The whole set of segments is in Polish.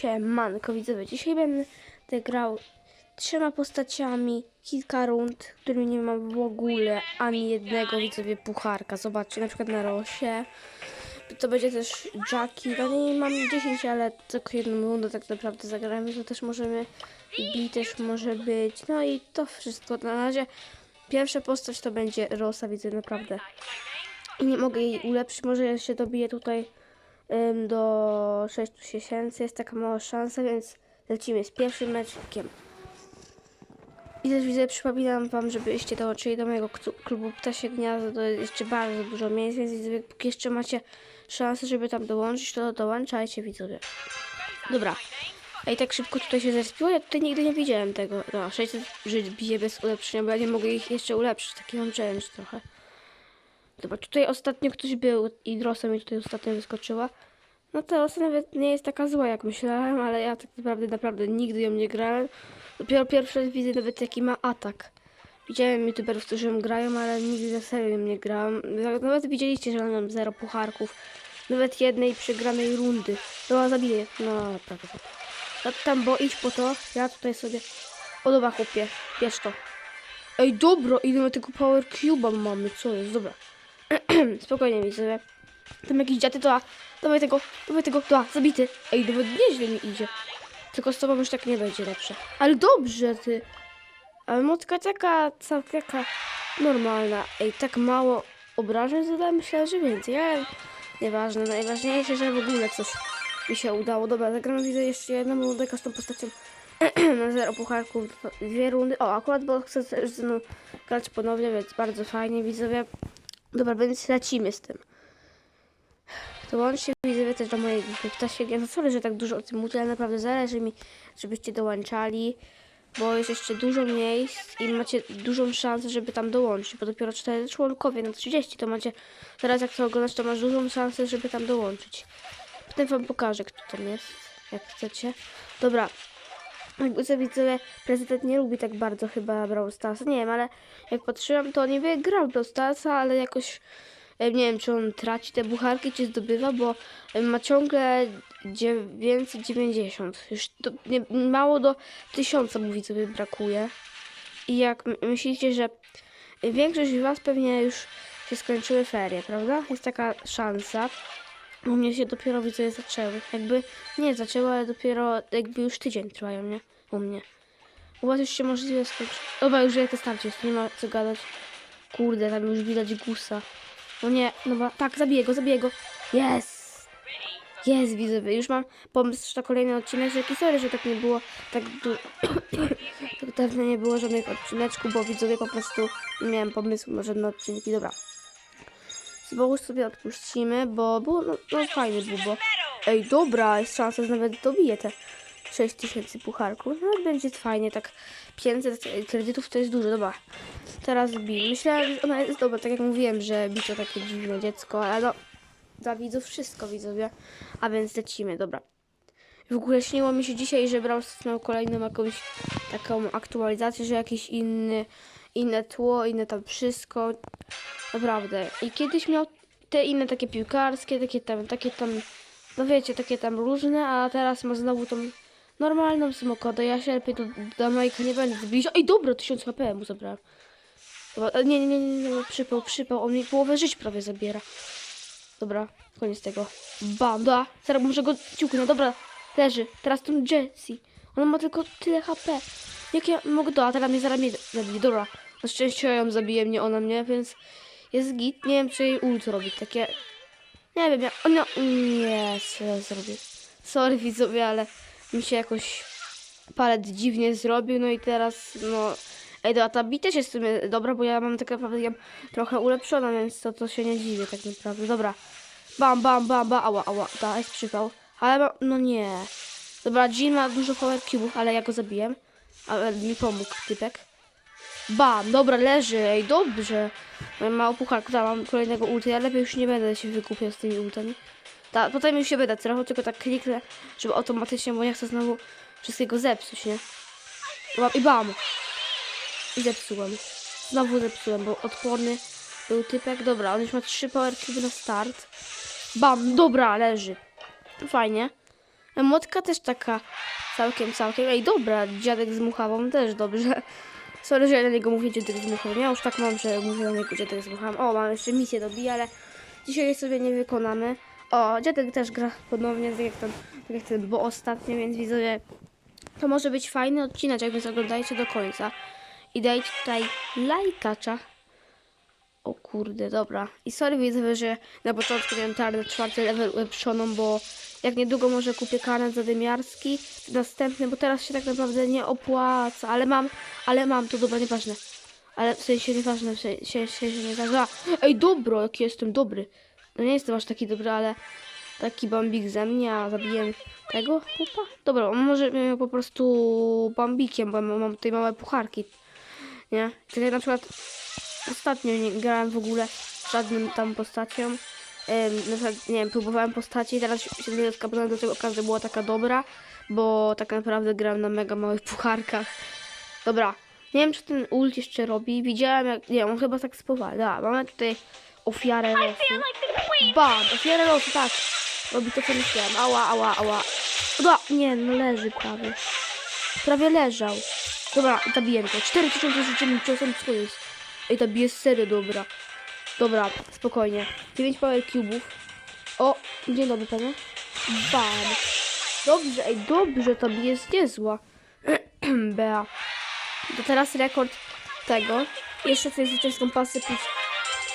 Siemanko widzowie, dzisiaj będę grał trzema postaciami, kilka rund, którymi nie mam w ogóle ani jednego widzowie pucharka. Zobaczcie, na przykład na Rosie. To będzie też Jackie, no nie mam 10, ale tylko jedną rundę tak naprawdę zagramy, to też możemy B też może być, no i to wszystko. Na razie pierwsza postać to będzie Rosa, widzę naprawdę. I nie mogę jej ulepszyć, może się dobiję tutaj do 6000. Jest taka mała szansa, więc lecimy z pierwszym meczkiem. I też widzę, przypominam wam, żebyście dołączyli do mojego klubu Ptasie Gniazdo. To jest jeszcze bardzo dużo miejsc, więc póki jeszcze macie szansę, żeby tam dołączyć, to dołączajcie widzowie. Dobra. I tak szybko tutaj się zespiło, ja tutaj nigdy nie widziałem tego. No, 600 żyć bije bez ulepszenia, bo ja nie mogę ich jeszcze ulepszyć. Taki mam challenge trochę. Dobra, tutaj ostatnio ktoś był i Drosa mi tutaj ostatnio wyskoczyła. No ta Rosa nawet nie jest taka zła jak myślałem, ale ja tak naprawdę naprawdę nigdy ją nie grałem. Dopiero pierwszy raz widzę nawet jaki ma atak. Widziałem youtuberów, którzy ją grają, ale nigdy na serio nie grałem. Nawet widzieliście, że mam zero pucharków. Nawet jednej przegranej rundy. No zabiję. No naprawdę. No tam bo idź po to. Ja tutaj sobie... O dobra chłopie, bierz to. Ej dobra, ile my tego power cube'a mamy, co jest, dobra. Spokojnie widzowie. Tam jakiś dziady, to a, dawaj tego, dawaj tego, to a, zabity. Ej, nawet nieźle mi idzie. Tylko z tobą już tak nie będzie lepsze. Ale dobrze, ty. Ale motka taka, taka normalna. Ej, tak mało obrażeń zadałem, myślałem, że więcej, ale nieważne. Najważniejsze, że w ogóle coś mi się udało. Dobra, zagram widzę jeszcze jedną rundę z postacią na zero pucharków, dwie rundy. O, akurat, bo chcę też ze grać ponownie, więc bardzo fajnie, widzowie. Dobra, więc lecimy z tym. Dołączcie widzowie też do mojej grupy Ptasie Ja sorry, że tak dużo o tym mówię, ale naprawdę zależy mi, żebyście dołączali, bo jest jeszcze dużo miejsc i macie dużą szansę, żeby tam dołączyć, bo dopiero 4 członkowie na 30 to macie, teraz jak to oglądasz, to masz dużą szansę, żeby tam dołączyć. Potem wam pokażę, kto tam jest, jak chcecie. Dobra, jakby sobie widzowie, prezydent nie lubi tak bardzo chyba Brawl Starsa. Nie wiem, ale jak patrzyłam, to nie wygrał Brawl Starsa, ale jakoś e, nie wiem, czy on traci te bucharki, czy zdobywa, bo e, ma ciągle 990. Już do, nie, mało do 1000 mu widzowie brakuje. I jak myślicie, że większość z was pewnie już się skończyły ferie, prawda? Jest taka szansa. U mnie się dopiero widzowie zaczęły. Jakby nie zaczęły, ale dopiero jakby już tydzień trwają, nie? U mnie. U was już się możliwe skończy. Dobra, już jak to starcie jest, nie ma co gadać. Kurde, tam już widać gusa. No nie, no bo tak, zabiję go, zabiję go. Jest! Jest, widzowie. Już mam pomysł na kolejny odcinek, że sorry, że tak nie było tak tak dawno nie było żadnych odcineczków, bo widzowie po prostu nie miałem pomysłu na żadne odcinki. Dobra. Zbogóż sobie odpuścimy, bo było, no, no fajnie było, bo... Ej, dobra, jest szansa, że nawet dobiję te 6000 pucharków. No będzie fajnie, tak 500 kredytów to jest dużo, dobra. Teraz Bi. Myślałem, że ona jest dobra, tak jak mówiłem, że Bi to takie dziwne dziecko, ale no... Dla widzów wszystko, widzowie. A więc lecimy, dobra. W ogóle śniło mi się dzisiaj, że brał miał kolejną jakąś taką aktualizację, że jakiś inny, inne tło, inne tam wszystko. Naprawdę. I kiedyś miał te inne takie piłkarskie, takie tam, takie tam, no wiecie, takie tam różne, a teraz ma znowu tą normalną samokodę. Ja się lepiej do, do Majka nie będę zbliżał. Ej, dobra, 1000 HP mu zabrałem. Dobra, e, nie, nie, nie, nie, nie, przypał, przypał. On mi połowę żyć prawie zabiera. Dobra, koniec tego. Bam, da. Teraz muszę go ciuknąć. Dobra, leży. Teraz tą Jessie. Ona ma tylko tyle HP. Jak ja mogę do, a teraz mnie zaraz mnie zabije. Dobra. Na szczęście ja ją zabije mnie, ona mnie, więc jest git. Nie wiem, czy jej ult robi. Takie... Nie wiem, ja... O, no, nie, co ja zrobię. Sorry widzowie, ale mi się jakoś palet dziwnie zrobił, no i teraz, no... Ej, dobra, ta bita jest w sumie dobra, bo ja mam tak naprawdę ją trochę ulepszona, więc to, to się nie dziwię tak naprawdę. Dobra. Bam, bam, bam, bam, ała, ała, da, jest przypał. Ale ma, no nie. Dobra, Jean ma dużo power cube'ów, ale ja go zabiłem. Ale mi pomógł typek. Bam, dobra, leży, ej, dobrze. Mam mało pucharku, da, mam kolejnego ulta, ja lepiej już nie będę się wykupiał z tymi ultami. Da, potem już się będę trochę, tylko tak kliknę, żeby automatycznie, bo nie chcę znowu wszystkiego zepsuć, nie? I bam. I zepsułem. Znowu zepsułem, bo odporny był typek. Dobra, on już ma trzy power cube na start. Bam, dobra, leży. Fajnie. Emotka też taka całkiem, całkiem. Ej, dobra, dziadek z muchawą też dobrze. Sorry, że na niego mówię dziadek z muchawą. Ja już tak mam, że mówię na niego dziadek z muchawą. O, mam jeszcze misję dobija, ale dzisiaj sobie nie wykonamy. O, dziadek też gra ponownie, tak jak ten, tak jak ten bo ostatnio, więc widzowie, to może być fajny odcinek, więc oglądajcie do końca. I dajcie tutaj lajkacza. O kurde, dobra. I sorry widzowie, że na początku miałem tarnę czwarty level ulepszoną, bo jak niedługo może kupię karnet zadymiarski, następny, bo teraz się tak naprawdę nie opłaca, ale mam, ale mam, to dobra, nieważne. Ale w sensie nieważne, w sensie, w sensie nieważne. Ej, dobro, jaki jestem dobry. No nie jestem aż taki dobry, ale taki bambik ze mnie, a zabiłem tego chłopa? Dobra, może po prostu bambikiem, bo mam tutaj małe pucharki. Nie? Tak jak na przykład ostatnio nie grałem w ogóle żadnym tam postacią. Na przykład, nie wiem, próbowałem postaci i teraz się dopiero skapnąłem do tego, każda była taka dobra, bo tak naprawdę gram na mega małych pucharkach. Dobra, nie wiem, czy ten ult jeszcze robi. Widziałem, jak. Nie, on chyba tak spowalnia. Da, mamy tutaj ofiarę losu. Bam! Ofiarę losu, tak. Robi to, co myślałem. Ała, ała, ała. Da, nie, no leży prawie. Prawie leżał. Dobra, zabiję go. 4000 życzeń ciosem, co jest? Ej, ta bije serio dobra. Dobra, spokojnie. 9 power cubów. O, dzień dobry, panie. Bam. Dobrze, ej, dobrze, bije jest niezła. Bea. To teraz rekord tego. Jeszcze coś życzę z kompasy plus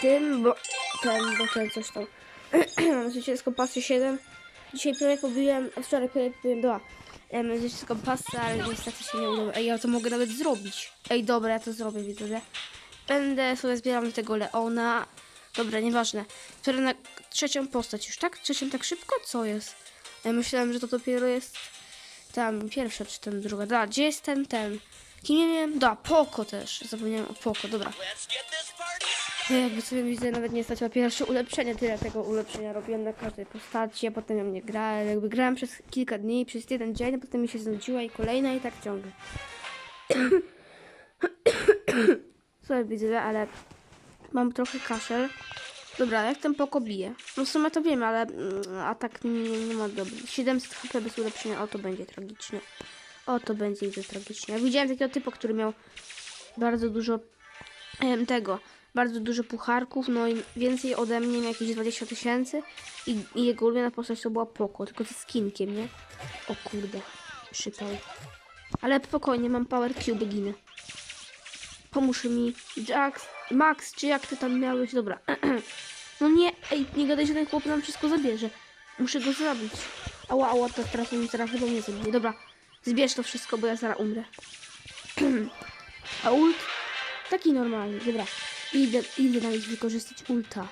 tym, bo ten, bo ten coś tam. Życzę z kompasy 7. Dzisiaj prawie pobiłem, wczoraj prawie pobiłem 2. Um, życzę z kompasy, ale niestety się nie udało. Ej, ja to mogę nawet zrobić. Ej, dobra, ja to zrobię, widzowie. Będę sobie zbierał tego Leona. Dobra, nieważne. Wczoraj na trzecią postać już, tak? Trzecią tak szybko? Co jest? Ja myślałem, że to dopiero jest tam pierwsza, czy tam druga. Da, gdzie jest ten, ten? Kim nie wiem? Da, Poko też. Zapomniałem o Poko, dobra. Ja jakby sobie widzę, nawet nie stać na pierwsze ulepszenie. Tyle tego ulepszenia robiłem na każdej postaci, a potem ja nie grałem. Jakby grałem przez kilka dni, przez jeden dzień, a potem mi się znudziła i kolejna i tak ciągle. Sorry widzę, ale mam trochę kaszel. Dobra, jak ten poko bije? No w sumie to wiem, ale mm, atak nie, nie ma dobry. 700 HP bez ulepszenia, o to będzie tragicznie. O to będzie widzę tragicznie. Ja widziałem takiego typu, który miał bardzo dużo em, tego, bardzo dużo pucharków, no i więcej ode mnie, miał jakieś 20 tysięcy i, i jego ulubiona postać to była Poko, tylko ze skinkiem, nie? O kurde, przypał. Ale spokojnie, mam power cube, ginę. Pomóż mi. Jax, Max, czy jak ty tam miałeś? Dobra. No nie, ej, nie gadaj, że ten chłop nam wszystko zabierze. Muszę go zabić. Ała, ała, to teraz on zaraz chyba nie zabije. Dobra, zbierz to wszystko, bo ja zaraz umrę. A ult? Taki normalny, dobra. Idę, idę na nich wykorzystać ulta.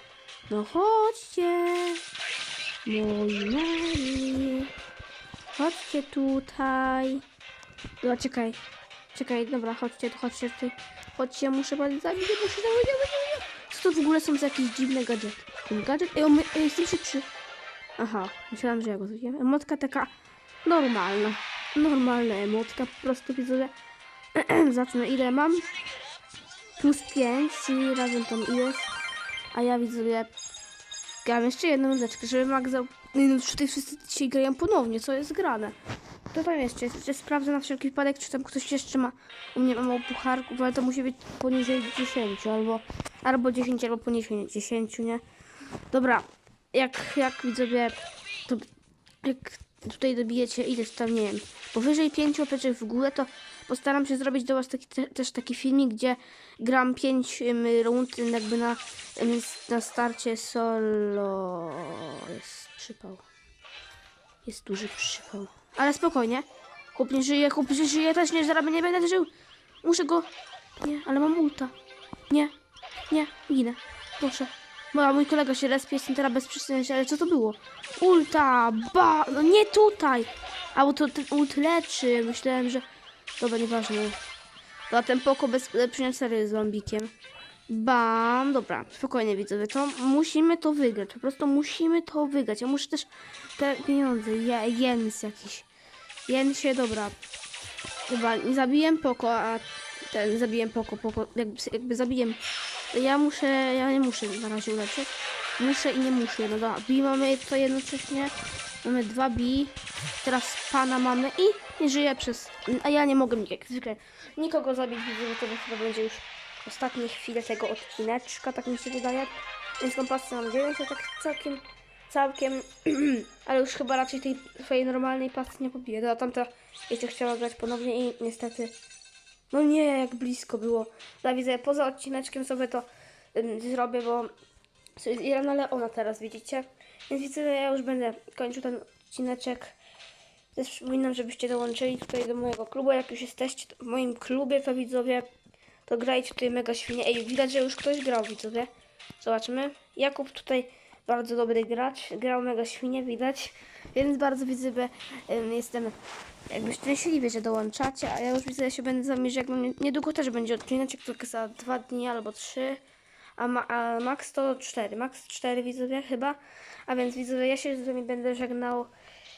No chodźcie. Moi mali. Chodźcie tutaj. Dobra, czekaj. Czekaj, dobra, chodźcie, tu, chodźcie tutaj. Chodźcie, muszę was zabić, muszę zabić, zabić. Co to w ogóle są za jakieś dziwne gadżety? Ten gadżet? Ej, on ej, jestem szybszy. Aha, myślałam, że ja go zabiłem. Emotka taka normalna. Normalna emotka, po prostu widzowie. Zacznę, ile mam? Plus 5, czyli razem tam ilość. A ja widzowie gram jeszcze jedną rzeczkę, żeby Max za... No tutaj wszyscy dzisiaj grają ponownie, co jest grane. To tam jeszcze, jeszcze sprawdzę na wszelki wypadek, czy tam ktoś jeszcze ma u mnie ma mało pucharków, ale to musi być poniżej 10 albo, albo 10, albo poniżej 10, nie? Dobra, jak, jak widzowie, to jak tutaj dobijecie ileś tam, nie wiem, powyżej 5 opeczek w górę, to postaram się zrobić do Was taki, te, też taki filmik, gdzie gram 5 rund jakby na, na starcie solo. Jest przypał. Jest duży przypał. Ale spokojnie. Chłop nie żyje, chłop nie żyje, też nie, zaraz nie będę żył. Muszę go... Nie, ale mam ulta. Nie, nie, ginę. Proszę. Bo mój kolega się respie, jestem teraz bez przyczyny, ale co to było? Ulta, ba, no nie tutaj. A bo to ten ult leczy, myślałem, że... Dobra, nieważne. To ten poko bez lepszenia sery z zombikiem. Bam, dobra, spokojnie widzowie, to musimy to wygrać, po prostu musimy to wygrać. Ja muszę też te pieniądze, je, jens jakiś. Jen się, dobra. Chyba nie zabiłem poko, a ten zabiłem poko, poko jakby, jakby zabiłem. Ja muszę, ja nie muszę na razie ulepszyć. Muszę i nie muszę, no dobra. I mamy to jednocześnie Mamy dwa bi. Teraz pana mamy i nie żyje przez... A ja nie mogę jak zwykle nikogo zabić. Widzę, że to chyba będzie już ostatnie chwile tego odcineczka, tak mi się wydaje. Więc kompasy mam 9, to tak całkiem, całkiem, ale już chyba raczej tej swojej normalnej pasy nie pobiję. No, tamta jeszcze chciała grać ponownie i niestety, no nie, jak blisko było. No widzę, poza odcineczkiem sobie to zrobię, bo ja na Leona teraz widzicie. Więc widzę, ja już będę kończył ten odcineczek. Też przypominam, żebyście dołączyli tutaj do mojego klubu. Jak już jesteście w moim klubie, to widzowie, to grajcie tutaj mega świnie. Ej, widać, że już ktoś grał, widzowie. Zobaczmy. Jakub tutaj bardzo dobry gracz. Grał mega świnie, widać. Więc bardzo widzowie, jestem jakby szczęśliwy, że dołączacie. A ja już widzę, że się będę z wami żegnał. Nie- Niedługo też będzie odcinek, tylko za dwa dni albo trzy. A, ma, a max to 4. Max 4 widzowie chyba. A więc widzowie, ja się z wami będę żegnał.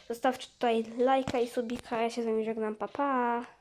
Zostawcie tutaj lajka i subika. Ja się z wami żegnam. Pa pa.